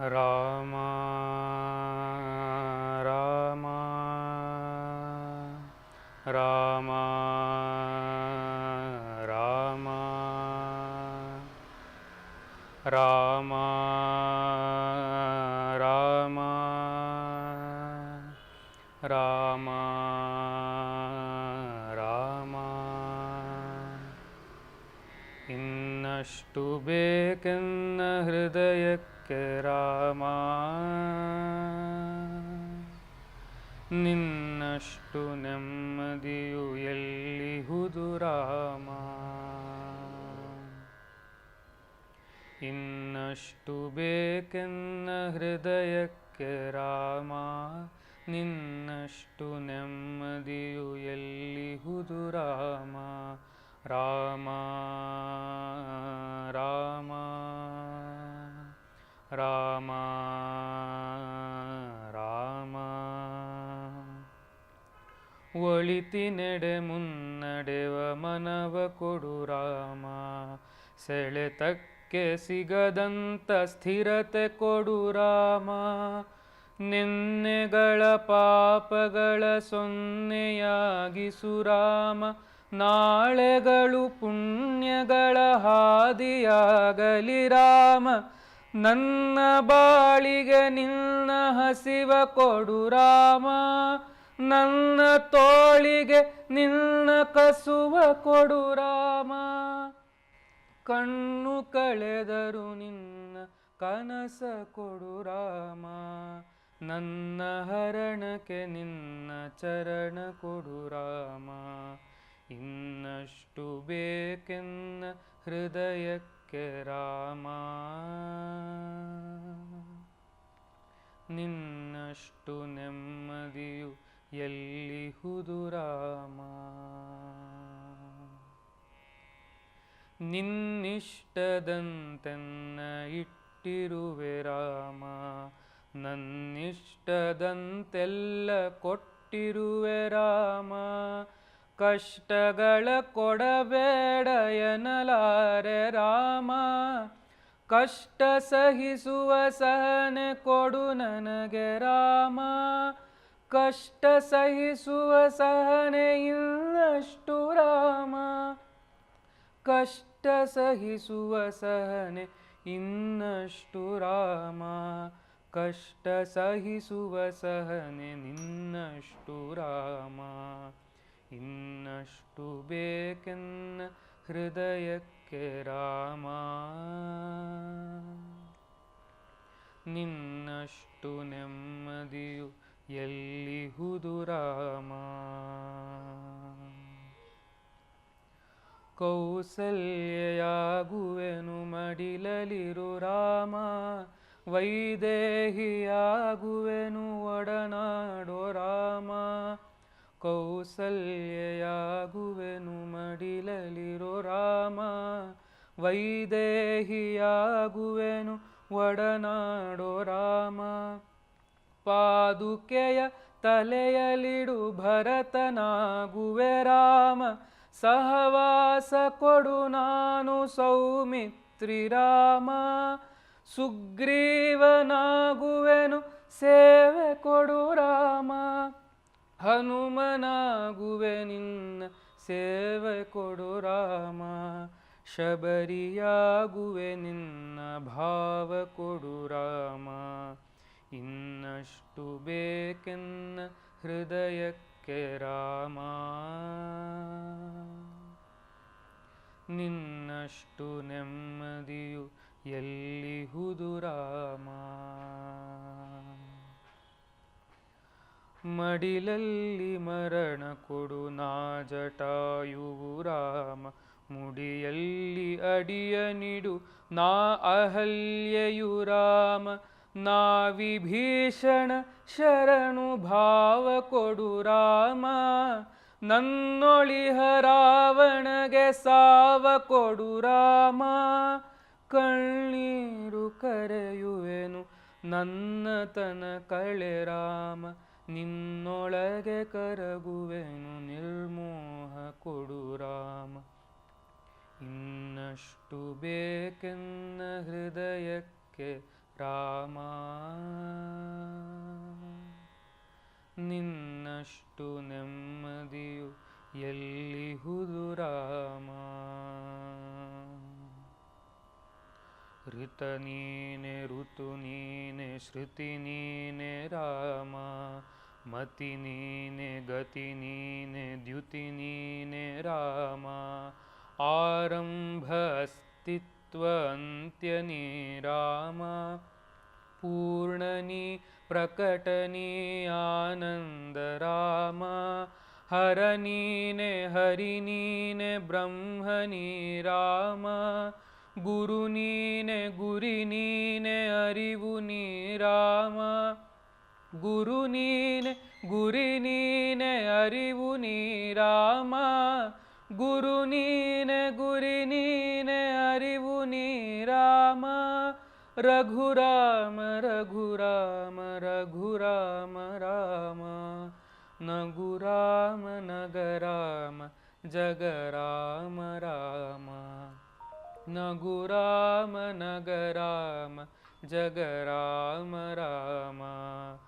राम राम राम राम राम राम राम राम। किन्न हृदयक ನಿನ್ನಷ್ಟು ನೆಮ್ಮದಿಯು ಎಲ್ಲಿ ರಾಮ? ಇನ್ನಷ್ಟು ಬೇಕೆನ್ನ ಹೃದಯಕ್ಕೆ ರಾಮ? ನಿನ್ನಷ್ಟು ನೆಮ್ಮದಿಯು ಎಲ್ಲಿ ರಾಮ? ರಾಮ ರಾಮ. ರಾಮ ರಾಮ. ಒಳಿತಿನೆಡೆ ಮುನ್ನಡೆವ ಮನವ ಕೊಡು ರಾಮ. ಸೆಳೆತಕ್ಕೆ ಸಿಗದಂತ ಸ್ಥಿರತೆ ಕೊಡು ರಾಮ. ನಿನ್ನೆಗಳ ಪಾಪಗಳ ಸೊನ್ನೆಯಾಗಿಸು ರಾಮ. ನಾಳೆಗಳು ಪುಣ್ಯಗಳ ಹಾದಿಯಾಗಲಿ ರಾಮ. ನನ್ನ ಬಾಳಿಗೆ ನಿನ್ನ ಹಸಿವ ಕೊಡು ರಾಮ. ನನ್ನ ತೋಳಿಗೆ ನಿನ್ನ ಕಸುವ ಕೊಡು ರಾಮ. ಕಣ್ಣು ಕಳೆದರು ನಿನ್ನ ಕನಸ ಕೊಡು ರಾಮ. ನನ್ನ ಹರಣಕ್ಕೆ ನಿನ್ನ ಚರಣ ಕೊಡು ರಾಮ. ಇನ್ನಷ್ಟು ಬೇಕೆನ್ನ ಹೃದಯಕ್ಕೆ ರಾಮ. ನಿನ್ನಷ್ಟು ನೆಮ್ಮದಿಯು ಎಲ್ಲಿ ಹುದುರಾಮ ನಿನ್ನಿಷ್ಟದಂತೆನ್ನ ಇಟ್ಟಿರುವೆ ರಾಮ. ನನ್ನಿಷ್ಟದಂತೆಲ್ಲ ಕೊಟ್ಟಿರುವೆ ರಾಮ. ಕಷ್ಟಗಳ ಕೊಡಬೇಡ ಎನ್ನಲಾರೆ ರಾಮ. ಕಷ್ಟ ಸಹಿಸುವ ಸಹನೆ ಕೊಡು ನನಗೆ ರಾಮ. ಕಷ್ಟ ಸಹಿಸುವ ಸಹನೆ ಇನ್ನಷ್ಟು ರಾಮ. ಕಷ್ಟ ಸಹಿಸುವ ಸಹನೆ ಇನ್ನಷ್ಟು ರಾಮ. ಕಷ್ಟ ಸಹಿಸುವ ಸಹನೆ ನಿನ್ನಷ್ಟು ರಾಮ. ಇನ್ನಷ್ಟು ಬೇಕೆನ್ನ ಹೃದಯಕ್ಕೆ ರಾಮ. ನಿನ್ನಷ್ಟು ನೆಮ್ಮದಿಯು ಎಲ್ಲಿಹುದು ರಾಮ. ಕೌಸಲ್ಯಾಗುವೆನು ಮಡಿಲಲಿರು ರಾಮ. ವೈದೇಹಿಯಾಗುವೆನು ಒಡನಾಡೋ ರಾಮ ಕೌಸಲ್ಯಾಗುವೆನು ಮಡಿಲಲಿರೋ ರಾಮ, ವೈದೇಹಿಯಾಗುವೆನು ಒಡನಾಡೋ ರಾಮ. ಪಾದುಕೆಯ ತಲೆಯಲಿಡು ಭರತನಾಗುವೆ ರಾಮ, ಸಹವಾಸ ಕೊಡು ನಾನು ಸೌಮಿತ್ರಿ ರಾಮ. ಸುಗ್ರೀವನಾಗುವೆನು ಸೇವೆ ಕೊಡು ರಾಮ. ಹನುಮನಾಗುವೆ ನಿನ್ನ ಸೇವೆ ಕೊಡು ರಾಮ. ಶಬರಿಯಾಗುವೆ ನಿನ್ನ ಭಾವ ಕೊಡು ರಾಮ. ಇನ್ನಷ್ಟು ಬೇಕೆನ್ನ ಹೃದಯಕ್ಕೆ ರಾಮ. ನಿನ್ನಷ್ಟು ನೆಮ್ಮದಿಯು ಮಡಿಲಲ್ಲಿ ಮರಣ ಕೊಡು ನಾ ಜಟಾಯುವು ರಾಮ. ಮುಡಿಯಲ್ಲಿ ಅಡಿಯ ನಿಡು ನಾ ಅಹಲ್ಯೆಯು ರಾಮ. ನಾ ವಿಭೀಷಣ ಶರಣು ಭಾವ ಕೊಡು ರಾಮ. ನನ್ನೊಳಿಹ ರಾವಣಗೆ ಸಾವ ಕೊಡು ರಾಮ. ಕಣ್ಣೀರು ಕರೆಯುವೆನು ನನ್ನ ತನ ಕಳೆ ರಾಮ. ನಿನ್ನೊಳಗೆ ಕರಗುವೆನು, ನಿರ್ಮೋಹ ಕೊಡು ರಾಮ. ಇನ್ನಷ್ಟು ಬೇಕೆನ್ನ ಹೃದಯಕ್ಕೆ ರಾಮ. ನಿನ್ನಷ್ಟು ನೆಮ್ಮದಿಯು ಎಲ್ಲಿಹುದು ರಾಮ. ಋತ ನೀನೆ, ಋತು ನೀನೆ, ಶ್ರುತಿ ನೀನೆ ರಾಮ. मतिनि गतिनिद्युतिनि रामा। आरम्भस्तित्वन्त्यनिराम पूर्णनि प्रकटनि आनन्दरामा। हरणिने हरिणी न ब्रह्मणि राम। गुरुनी ने अरिवुनि ने राम। குரு ने குரு ने அறிவு நீராமா குரு ने குரு ने அறிவு நீராமா ரகுராம ரகுராம ரகுராம ராம நகுராம நகராம राम। न गुराम नग राम। जग राम राम राम।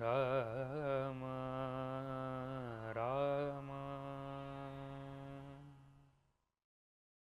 Ra